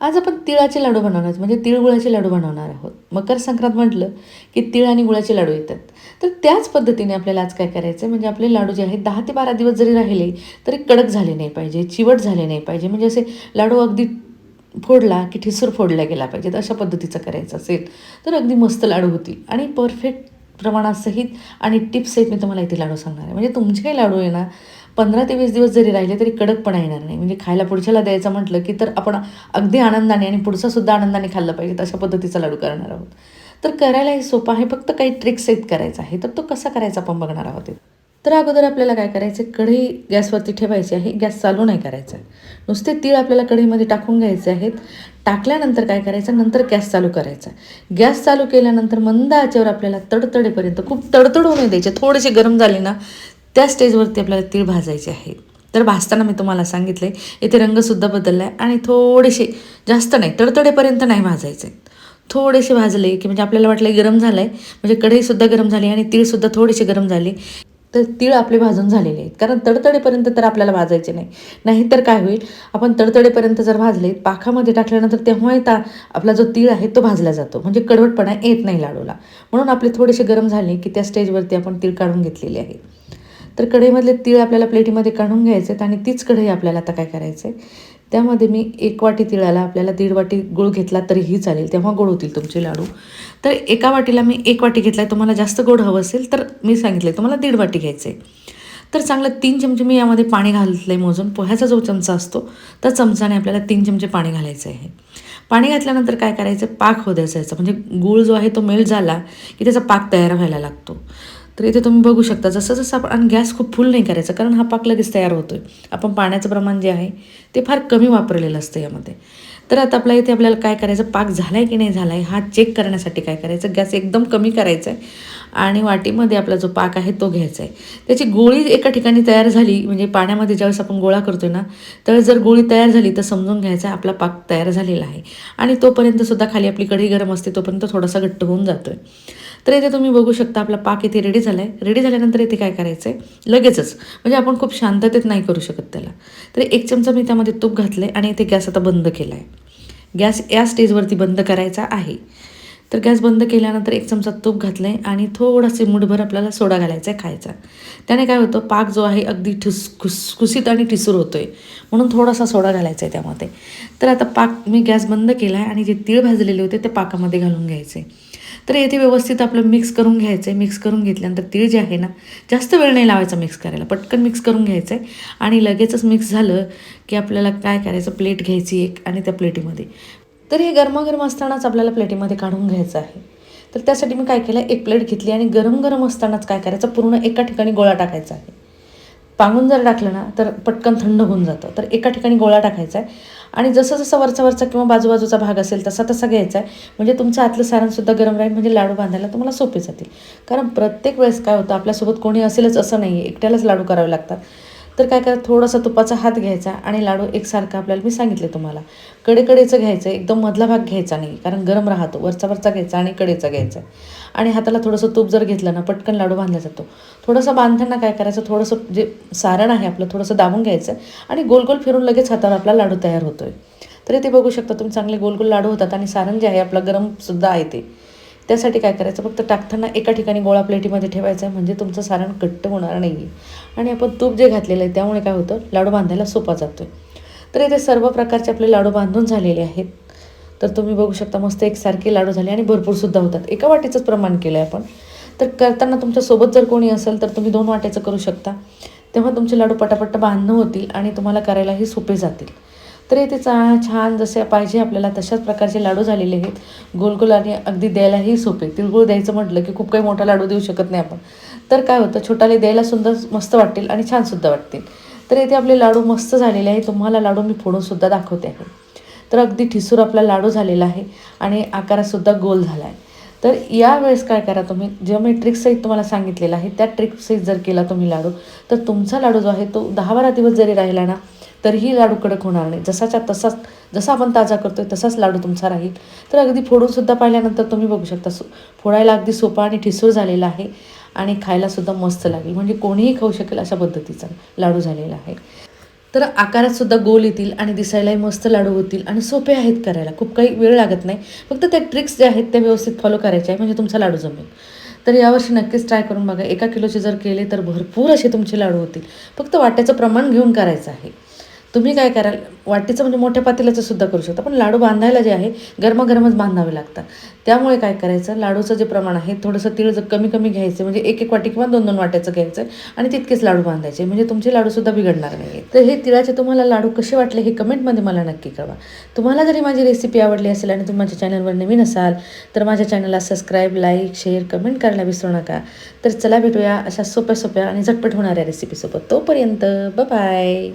आज आपण तिळाचे लाडू बनवणार आहोत. म्हणजे तिळगुळाचे लाडू बनवणार आहोत. मकर संक्रांत म्हटलं की तिळ आणि गुळाचे लाडू येतात. तर त्याच पद्धतीने आपल्याला आज काय करायचं आहे म्हणजे आपले लाडू जे आहेत दहा ते बारा दिवस जरी राहिले तरी कडक झाले नाही पाहिजे चिवट झाले नाही पाहिजे. म्हणजे असे लाडू अगदी फोडला की ठिसूर फोडला गेला पाहिजे अशा पद्धतीचं करायचं असेल तर अगदी मस्त लाडू होतील. आणि परफेक्ट प्रमाणासहित आणि टिप्ससहित मी तुम्हाला इथे लाडू सांगणार आहे. म्हणजे तुमचे काही लाडू आहे ना पंधरा ते वीस दिवस जरी राहिले तरी कडकपणा येणार नाही. म्हणजे खायला पुढच्याला द्यायचं म्हटलं की तर आपण अगदी आनंदाने आणि पुढचा सुद्धा आनंदाने खाल्लं पाहिजे तशा पद्धतीचा लाडू करणार आहोत. तर करायलाही सोपं आहे फक्त काही ट्रिक्स आहेत करायचा आहे. तर तो कसा करायचा आपण बघणार आहोत तर अगोदर आपल्याला काय करायचं आहे कढई गॅसवरती ठेवायची आहे गॅस चालू नाही करायचा आहे. नुसते तीळ आपल्याला कढईमध्ये टाकून घ्यायचे आहेत. टाकल्यानंतर काय करायचं नंतर गॅस चालू करायचा गॅस चालू केल्यानंतर मंद आचेवर आपल्याला तडतडेपर्यंत खूप तडतड होऊ द्यायचे. थोडेसे गरम झाले ना त्या स्टेजवरती आपल्याला तीळ भाजायचे आहेत. तर भाजताना मी तुम्हाला सांगितलं आहे इथे रंगसुद्धा बदलला आहे आणि थोडेसे जास्त नाही तडतडेपर्यंत नाही भाजायचे. थोडेसे भाजले की म्हणजे आपल्याला वाटलं गरम झालं आहे म्हणजे कढईसुद्धा गरम झाली आणि तीळसुद्धा थोडेसे गरम झाले. तर तीळ आपले भाजून झालेले आहेत. कारण तडतडेपर्यंत तर आपल्याला भाजायचे नाही. नाहीतर काय होईल? आपण तडतडेपर्यंत जर भाजले पाखामध्ये टाकल्यानंतर तेव्हाही ता आपला जो तीळ आहे तो भाजला जातो. म्हणजे कडवटपणा येत नाही लाडूला. म्हणून आपले थोडेसे गरम झाले की त्या स्टेजवरती आपण तीळ काढून घेतलेले आहे तर कढईमधले तीळ आपल्याला प्लेटीमध्ये काढून घ्यायचे आहेत आणि तीच कढई आपल्याला आता काय करायचं आहे? त्यामध्ये मी एक वाटी तिळाला आपल्याला दीड वाटी गुळ घेतला तरीही चालेल तेव्हा गोड होतील तुमचे लाडू. तर एका वाटीला मी एक वाटी घेतला आहे तुम्हाला जास्त गोड हवं असेल तर मी सांगितलं तुम्हाला दीड वाटी घ्यायचं आहे तर चांगलं तीन चमचे मी यामध्ये पाणी घालतलं आहे मोजून पोह्याचा जो चमचा असतो त्या चमचाने आपल्याला तीन चमचे पाणी घालायचं आहे पाणी घातल्यानंतर काय करायचं? पाक हो द्यायचा म्हणजे गूळ जो आहे तो मेल्ट झाला की त्याचा पाक तयार व्हायला लागतो. तर इथे तुम्ही बघू शकता जसं जसं आपण आणि गॅस खूप फुल नाही करायचा कारण हा पाक लगेच तयार होतो आहे आपण पाण्याचं प्रमाण जे आहे ते फार कमी वापरलेलं असतं यामध्ये. तर आता आपल्या इथे आपल्याला काय करायचं पाक झाला आहे की नाही झाला आहे हा चेक करण्यासाठी काय करायचं गॅस एकदम कमी करायचा आहे आणि वाटीमध्ये आपला जो पाक आहे तो घ्यायचा आहे त्याची गोळी एका ठिकाणी तयार झाली म्हणजे पाण्यामध्ये ज्यावेळेस आपण गोळा करतो ना त्यावेळेस जर गोळी तयार झाली तर समजून घ्यायचा आपला पाक तयार झालेला आहे. आणि तोपर्यंतसुद्धा खाली आपली कढी गरम असते तोपर्यंत थोडासा घट्ट होऊन जातो आहे तर इथे तुम्ही बघू शकता आपला पाक इथे रेडी झाला आहे रेडी झाल्यानंतर इथे काय करायचं आहे लगेचच. म्हणजे आपण खूप शांततेत नाही करू शकत त्याला. तर एक चमचा मी त्यामध्ये तूप घातलं आहे आणि इथे गॅस आता बंद केला आहे गॅस या स्टेजवरती बंद करायचा आहे. तर गॅस बंद केल्यानंतर एक चमचा तूप घातलं आहे आणि थोडा चिमूटभर आपल्याला सोडा घालायचा आहे खायचा. त्याने काय होतं? पाक जो आहे अगदी ठुस खुसखुसीत आणि ठिसूर होतो आहे म्हणून थोडासा सोडा घालायचा आहे त्यामध्ये. तर आता पाक मी गॅस बंद केला आहे आणि जे तीळ भाजलेले होते ते पाकामध्ये घालून घ्यायचे तर येथे व्यवस्थित आपलं मिक्स करून घ्यायचं आहे मिक्स करून घेतल्यानंतर तीळ जे आहे ना जास्त वेळ नाही लावायचा मिक्स करायला. पटकन मिक्स करून घ्यायचं आहे आणि लगेचच मिक्स झालं की आपल्याला काय करायचं? प्लेट घ्यायची एक आणि त्या प्लेटीमध्ये तर हे गरमागरम असतानाच आपल्याला प्लेटीमध्ये काढून घ्यायचं आहे. तर त्यासाठी मी काय केलं एक प्लेट घेतली आणि गरम गरम असतानाच काय करायचं? पूर्ण एका ठिकाणी गोळा टाकायचा आहे. पांगून जर टाकलं ना तर पटकन थंड होऊन जातं. तर एका ठिकाणी गोळा टाकायचा आहे. आणि जसं जसं वरचा वरचा किंवा बाजूबाजूचा भाग असेल तसा तसा घ्यायचा आहे. म्हणजे तुमचं आतलं सारणसुद्धा गरम राहील म्हणजे लाडू बांधायला तुम्हाला सोपे जातील. कारण प्रत्येक वेळेस काय होतं आपल्यासोबत कोणी असेलच असं नाही आहे एकट्यालाच लाडू करावे लागतात. तर काय करा थोडासा तुपाचा हात घ्यायचा आणि लाडू एकसारखा आपल्याला मी सांगितले तुम्हाला. कडेकडेचं घ्यायचं एकदम मधला भाग घ्यायचा नाही कारण गरम राहतो वरचा वरचा घ्यायचा आणि कडेचा घ्यायचा. आणि हाताला थोडंसं तूप जर घेतलं ना पटकन लाडू बांधला जातो. थोडंसं बांधताना काय करायचं थोडंसं जे सारण आहे आपलं थोडंसं दाबून घ्यायचं आणि गोल गोल फिरून लगेच हातावर आपला लाडू तयार होतो आहे तर ते बघू शकता तुम्ही चांगले गोल गोल लाडू होतात आणि सारण जे आहे आपलं गरमसुद्धा आहे ते. त्यासाठी काय करायचं? फक्त टाकताना एका ठिकाणी गोळा प्लेटीमध्ये ठेवायचं आहे म्हणजे तुमचं सारण घट्ट होणार नाही आहे आणि आपण तूप जे घातलेलं आहे त्यामुळे काय होतं? लाडू बांधायला सोपा जातो आहे तर इथे सर्व प्रकारचे आपले लाडू बांधून झालेले आहेत. तर तुम्ही बघू शकता मस्त एकसारखे लाडू झाले आणि भरपूरसुद्धा होतात. एका वाटीचंच प्रमाण केलं आहे आपण. तर करताना तुमच्यासोबत जर कोणी असेल तर तुम्ही दोन वाट्याचं करू शकता. तेव्हा तुमचे लाडू पटापट बांधणं होतील आणि तुम्हाला करायलाही सोपे जातील. तर इथे चा छान जसे पाहिजे आपल्याला तशाच प्रकारचे लाडू झालेले आहेत. गोलगोल आणि अगदी द्यायलाही सोपे तिळगुळ द्यायचं म्हटलं की खूप काही मोठा लाडू देऊ शकत नाही आपण. तर काय होतं छोटाले द्यायला सुंदर मस्त वाटतील आणि छानसुद्धा वाटतील. तर येथे आपले लाडू मस्त झालेले आहे तुम्हाला लाडू मी फोडूनसुद्धा दाखवते आहे. तर अगदी ठिसूर आपला लाडू झालेला आहे आणि आकारातसुद्धा गोल झाला आहे तर यावेळेस काय करा तुम्ही? जेव्हा मी ट्रिक्ससहित तुम्हाला सांगितलेलं आहे त्या ट्रिक्ससहित जर केला तुम्ही लाडू तर तुमचा लाडू जो आहे तो दहा बारा दिवस जरी राहिला ना तरीही लाडू कडक होणार नाही. जसाच्या तसाच जसा आपण ताजा करतोय तसाच लाडू तुमचा राहील. तर अगदी फोडूनसुद्धा पाहिल्यानंतर तुम्ही बघू शकता सो फोडायला अगदी सोपा आणि ठिसूळ झालेला आहे आणि खायलासुद्धा मस्त लागेल. म्हणजे कोणीही खाऊ शकेल अशा पद्धतीचा लाडू झालेला आहे. तर आकारात सुद्धा गोल येतील आणि दिसायलाही मस्त लाडू होतील आणि सोपे आहेत करायला. खूप काही वेळ लागत नाही. फक्त त्या ट्रिक्स ज्या आहेत त्या व्यवस्थित फॉलो करायच्या आहे म्हणजे तुमचा लाडू जमेल. तर यावर्षी नक्कीच ट्राय करून बघा. एका किलोचे जर केले तर भरपूर असे तुमचे लाडू होतील. फक्त वाट्याचं प्रमाण घेऊन करायचं आहे. तुम्ही काय कराल? वाटीचं म्हणजे मोठ्या पातेल्याचं सुद्धा करू शकता. पण लाडू बांधायला जे आहे गरमागरमच बांधावे लागतात. त्यामुळे काय करायचं? लाडूचं जे प्रमाण आहे थोडंसं तीळ जर कमी कमी घ्यायचं म्हणजे एक एक वाटी किंवा दोन दोन वाट्याचं घ्यायचं आणि तितकेच लाडू बांधायचे. म्हणजे तुमचे लाडूसुद्धा बिघडणार नाही तर हे तिळाचे तुम्हाला लाडू कसे वाटले हे कमेंटमध्ये मला नक्की कळवा. तुम्हाला जरी माझी रेसिपी आवडली असेल आणि तुम्ही माझ्या चॅनलवर नवीन असाल तर माझ्या चॅनलला सबस्क्राईब लाईक शेअर कमेंट करायला विसरू नका. तर चला भेटूया अशा सोप्या सोप्या आणि झटपट होणाऱ्या रेसिपीसोबत तोपर्यंत बाय